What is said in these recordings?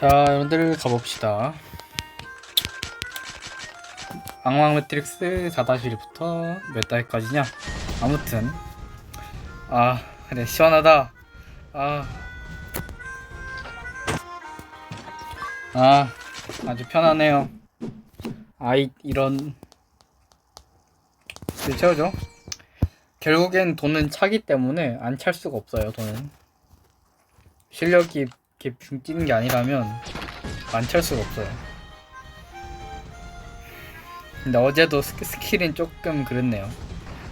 자, 여러분들 가봅시다. 악망 매트릭스 4-1부터 몇 달까지냐? 아무튼 아 그래 시원하다. 아, 아 아주 편하네요. 아이 이런 그 채워줘. 결국엔 돈은 차기 때문에 안 찰 수가 없어요. 돈은 실력이 이렇게 붕 뛰는 게 아니라면 안찰 수가 없어요. 근데 어제도 스- 스킬은 조금 그렇네요.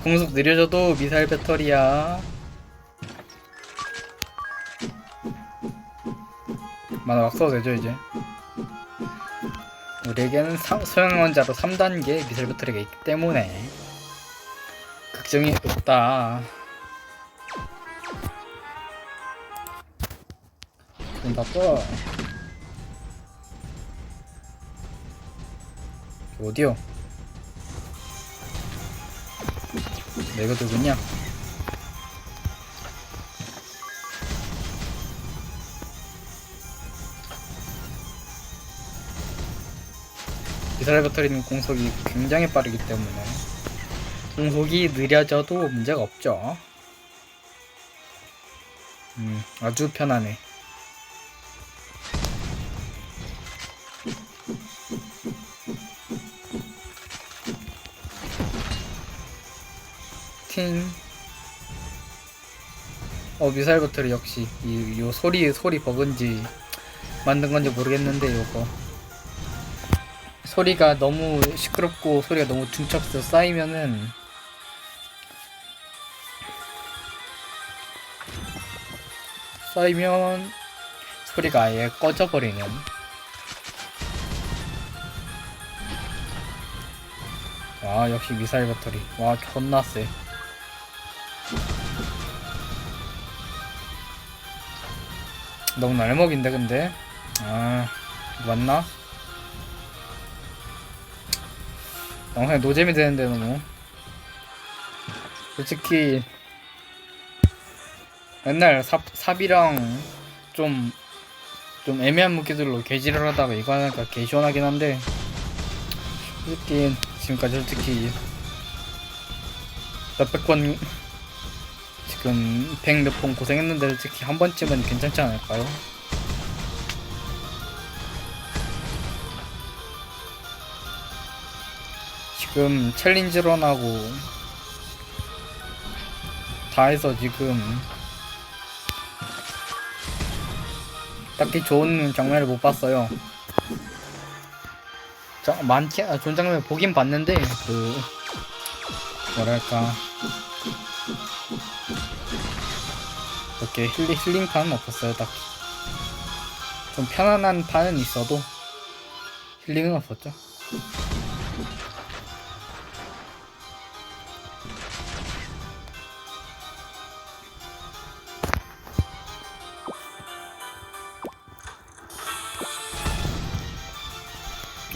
공속 느려져도 미사일 배터리야. 만화 막 써도 되죠 이제. 우리에게는 사- 소형 원자로 3단계 미사일 배터리가 있기 때문에 걱정이 없다. 돈 바꿔. 어디요? 내가 누구냐? 미사일 배터리는 공속이 굉장히 빠르기 때문에 공속이 느려져도 문제가 없죠. 음, 아주 편하네. 어 미사일 배터리 역시 이 요 소리 소리 버그인지 만든 건지 모르겠는데 요거. 소리가 너무 시끄럽고 소리가 너무 중첩돼서 쌓이면은 쌓이면 소리가 아예 꺼져버리는. 와 역시 미사일 배터리. 와 존나 세 너무 날먹인데 근데. 아 맞나? 영상이 노잼이 되는데 너무. 솔직히 맨날 삽, 삽이랑 좀, 좀 애매한 무기들로 개지를 하다가 이거 하니까 개 시원하긴 한데. 솔직히 지금까지 솔직히 몇백 번 지금 백몇번 고생했는데 솔직히 한 번쯤은 괜찮지 않을까요? 지금 챌린지 런하고 다 해서 지금 딱히 좋은 장면을 못 봤어요. 자, 많게 아, 좋은 장면 보긴 봤는데 그 뭐랄까 그렇게 힐링 힐링판은 없었어요 딱히. 좀 편안한 판은 있어도 힐링은 없었죠.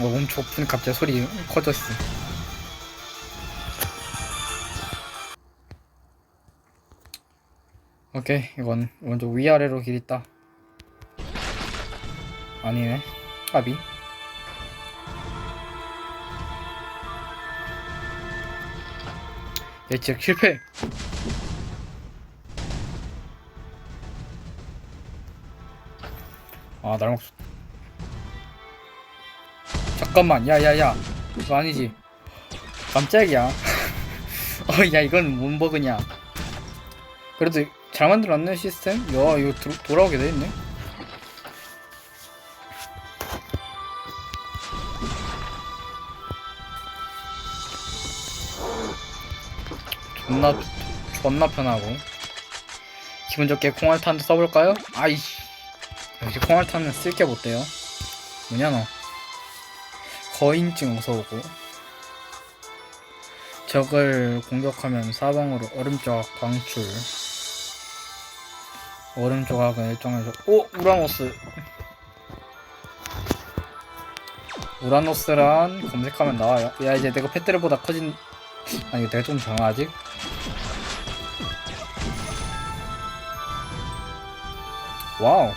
어, 엄청 오픈 갑자기 소리 커졌어. 오케이 이건 먼저 위아래로 길 있다. 아니네. 까비. 예측 실패. 아 날먹. 잠깐만 야야야 이거 아니지 깜짝이야 어 야 이건 뭔 버그냐 그래도 잘 만들었네 시스템. 야 이거 도, 돌아오게 돼있네. 존나 존나 편하고. 기분 좋게 콩알탄도 써볼까요? 아이씨. 역시 콩알탄은 쓸 게 못돼요. 뭐냐 너. 거인증 어서오고. 적을 공격하면 사방으로 얼음 조각 방출 오른쪽 하고 일정에서 오! 우라노스 우라노스란 검색하면 나와요 야 이제 내가 패트를보다 커진 아니 내가 좀 정하지? 와우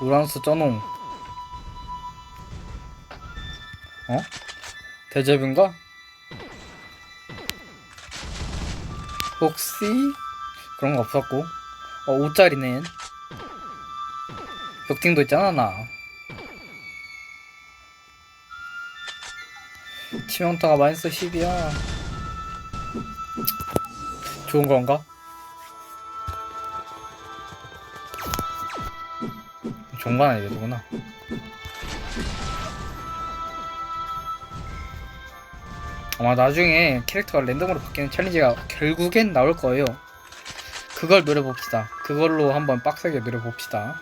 우라노스 쩌농 어? 대접인가? 혹시 그런 거 없었고 어 5짜리네 벽팅도 있잖아 나 치명타가 마이너스 10이야 좋은 건가? 좋은 건 아니겠구나 아마 나중에 캐릭터가 랜덤으로 바뀌는 챌린지가 결국엔 나올 거예요. 그걸 노려봅시다. 그걸로 한번 빡세게 노려봅시다.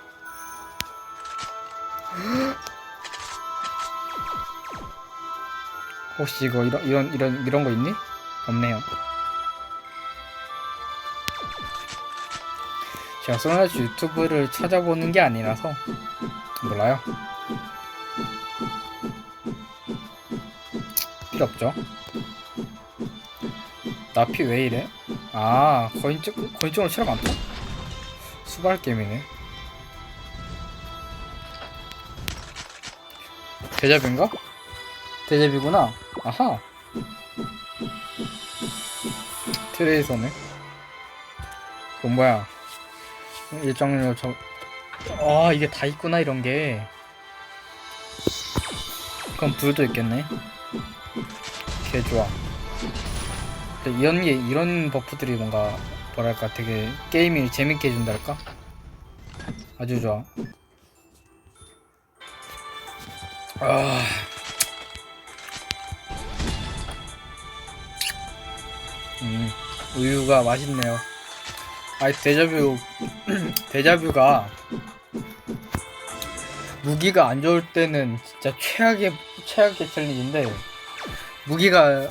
혹시 이거 이런 이런 이런 이런 거 있니? 없네요. 제가 소나츠 유튜브를 찾아보는 게 아니라서 몰라요. 필요 없죠. 나 피 왜 이래? 아 거인증 거인증으로 체력 안 타? 수발 게임이네. 대접인가? 대접이구나. 아하. 트레이서네. 그건 뭐야? 일정료 저. 아 이게 다 있구나 이런 게. 그럼 불도 있겠네. 개 좋아. 이런 게 이런 버프들이 뭔가 뭐랄까 되게 게임이 재밌게 해준달까? 아주 좋아. 아. 음, 우유가 맛있네요. 아이 데자뷰 데자뷰가 무기가 안 좋을 때는 진짜 최악의 최악의 챌린지인데 무기가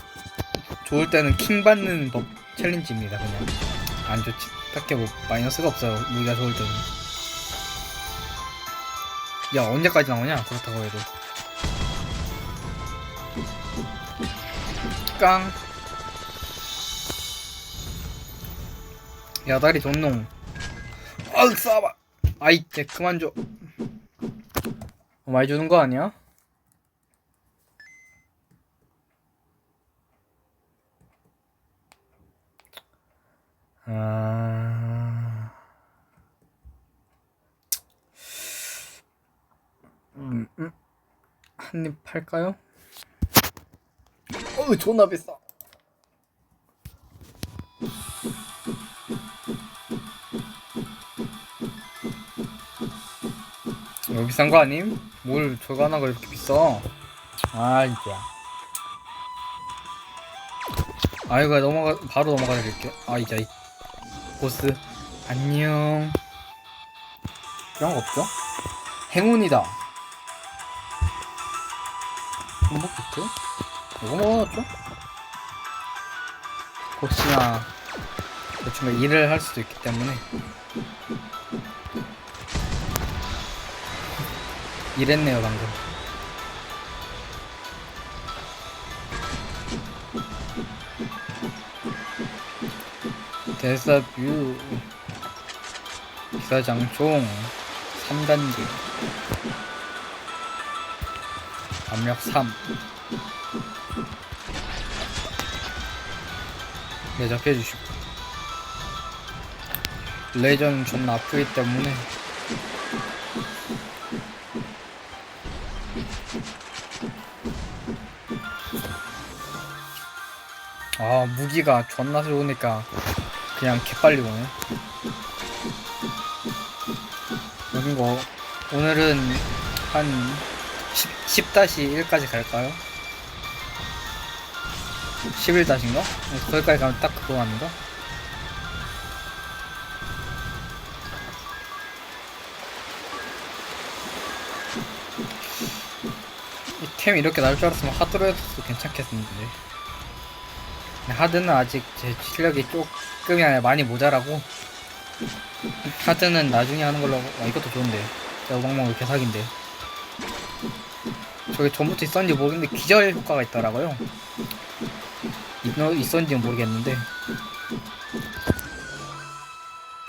좋을 때는 킹 받는 법 챌린지입니다 그냥. 안 좋지. 딱히 뭐 마이너스가 없어요 무기가 좋을 때는. 야 언제까지 나오냐? 그렇다고 해도. 깡. 야다리 존농. 아으 쏴봐. 아이 쟤 그만 줘. 어, 많이 주는 거 아니야? 아... 음, 음. 한입 팔까요? 어우 존나 비싸 이거 비싼 거 아님? 뭘 저거 하나가 이렇게 비싸 아 진짜 아이고 넘어가 바로 넘어가 드릴게 아 이제 이 보스 안녕. 이런 거 없죠? 행운이다. 행복 비트? 이거 먹어놨죠? 혹시나 대충 일을 할 수도 있기 때문에. 이랬네요 방금 대사뷰 기사장총 3단계 압력 3 대접해 주시고. 레이저는 존나 아프기 때문에. 아 무기가 존나 좋으니까 그냥 개빨리 오네 여긴 거 오늘은 한 10, 10-1까지 갈까요? 11-인가? 거기까지 가면 딱 그거 아닌가? 이 템 이렇게 나올 줄 알았으면 하드로 해도 괜찮겠는데 하드는 아직 제 실력이 조금이 아니라 많이 모자라고. 하드는 나중에 하는 걸로 하고 아 이것도 좋은데. 자 우방망 이렇게 사기인데. 저게 전부터 있었는지 모르겠는데 기절 효과가 있더라고요. 있, 있었는지는 모르겠는데.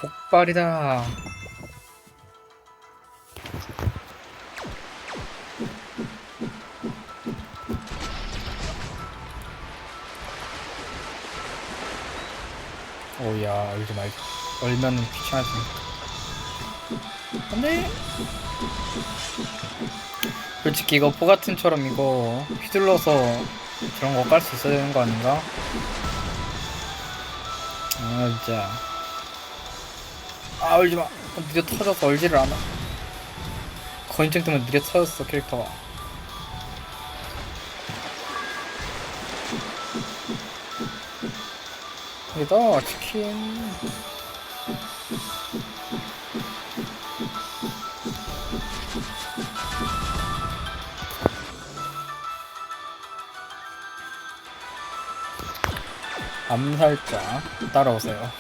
복발이다 어우야 얼지 말자 얼면은 귀찮아지니까 안돼! 솔직히 이거 포가튼처럼 이거 휘둘러서 저런 거 깔 수 있어야 되는 거 아닌가? 아 진짜. 아 얼지마. 느려 터져서 얼지를 않아. 거인증 때문에 느려 터졌어 캐릭터가 여기다. 치킨. 암살자 따라오세요.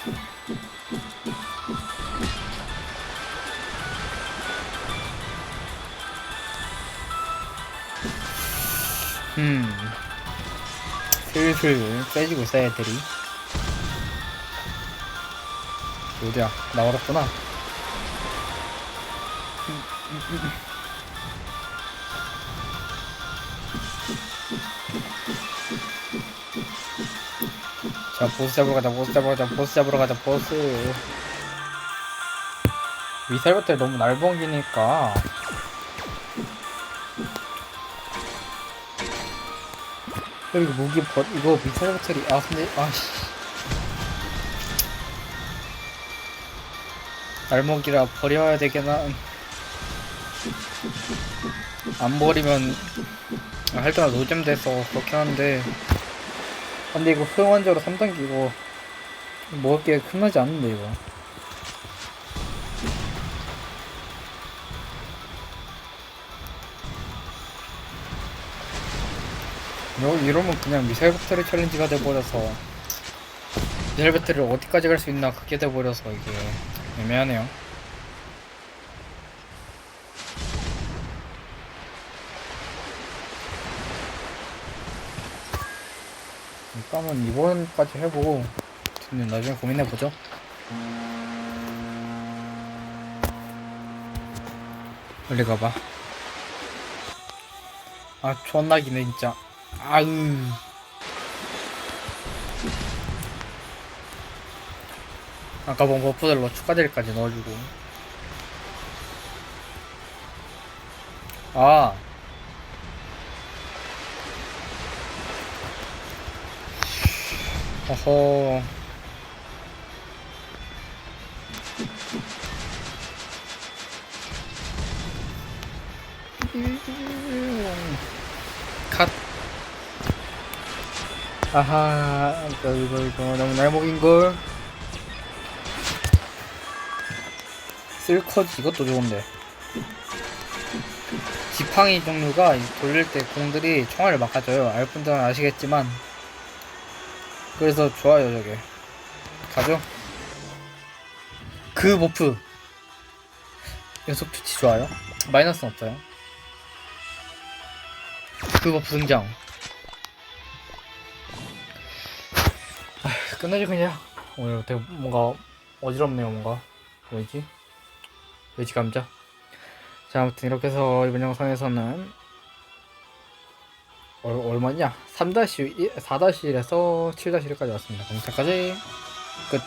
음. 슬슬 세지고 있어 애들이 어디야. 나 얼었구나. 자 보스 잡으러 가자 보스 잡으러 가자 보스 잡으러 가자 보스. 미사일 배터리 너무 날벙기니까. 그리고 무기 버 이거 미사일 배터리 아 근데 아씨 날먹이라 버려야 되겠나. 안 버리면 아, 할 때마다 노잼 돼서 그렇긴 한데. 근데 이거 소형환자로 3단계 이거 먹을 게 끝나지 않는데 이거. 이러, 이러면 그냥 미사일 배터리 챌린지가 돼버려서 미사일 배터리를 어디까지 갈 수 있나 그게 돼버려서 이게 애매하네요. 일단은 이번까지 해보고 뒤는 나중에 고민해보죠. 빨리 가봐. 아 존나 기네 진짜. 아으 아까 본 버프들로 추가 딜까지 넣어주고. 아. 어허. 컷 아하 이거 이거 너무 날먹인걸 쓸커지 이것도 좋은데. 지팡이 종류가 이 돌릴 때 공들이 총알을 막아줘요. 알분들은 아시겠지만. 그래서 좋아요 저게. 가죠? 그 버프. 연속 투치 좋아요? 마이너스는 없어요. 그 버프 등장. 아휴, 끝내지 그냥. 오늘 되게 뭔가 어지럽네요 뭔가. 왜지 왜지 감자. 자 아무튼 이렇게 해서 이번 영상에서는 얼, 얼마냐? 3-1 4-1에서 7-1까지 왔습니다. 그럼 여기까지 끝